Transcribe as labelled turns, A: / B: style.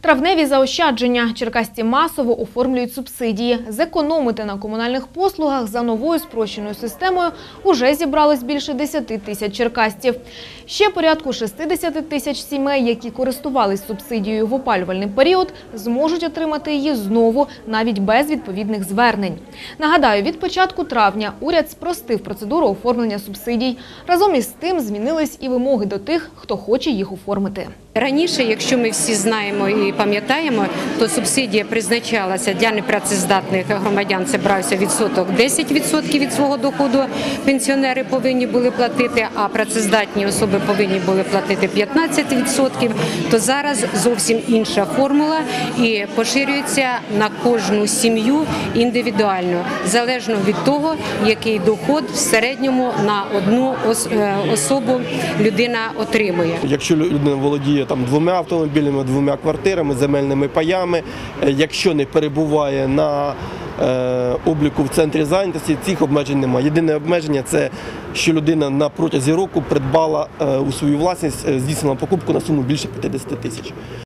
A: Травневі заощадження. Черкасці масово оформлюють субсидії. Зекономити на комунальних послугах за новою спрощеною системою уже зібралось більше 10 тисяч черкасців. Ще порядку 60 тисяч сімей, які користувались субсидією в опалювальний період, зможуть отримати її знову, навіть без відповідних звернень. Нагадаю, від початку травня уряд спростив процедуру оформлення субсидій. Разом із тим змінились і вимоги до тих, хто хоче їх оформити.
B: Раніше, якщо ми всі знаємо і пам'ятаємо, то субсидія призначалася для непрацездатних громадян. Це брався відсоток 10% від свого доходу. Пенсіонери повинні були платити, а працездатні особи повинні були платити 15%. То зараз зовсім інша формула і поширюється на кожну сім'ю індивідуально, залежно від того, який доход в середньому на одну е, особу людина отримує.
C: Якщо людина володіє там двома автомобілями, двома квартирами, земельними паями, е, якщо не перебуває на е, обліку в центрі зайнятості, цих обмежень немає. Єдине обмеження це що людина на протязі року придбала е, у свою власність, здійснила покупку на суму більше 50 тисяч.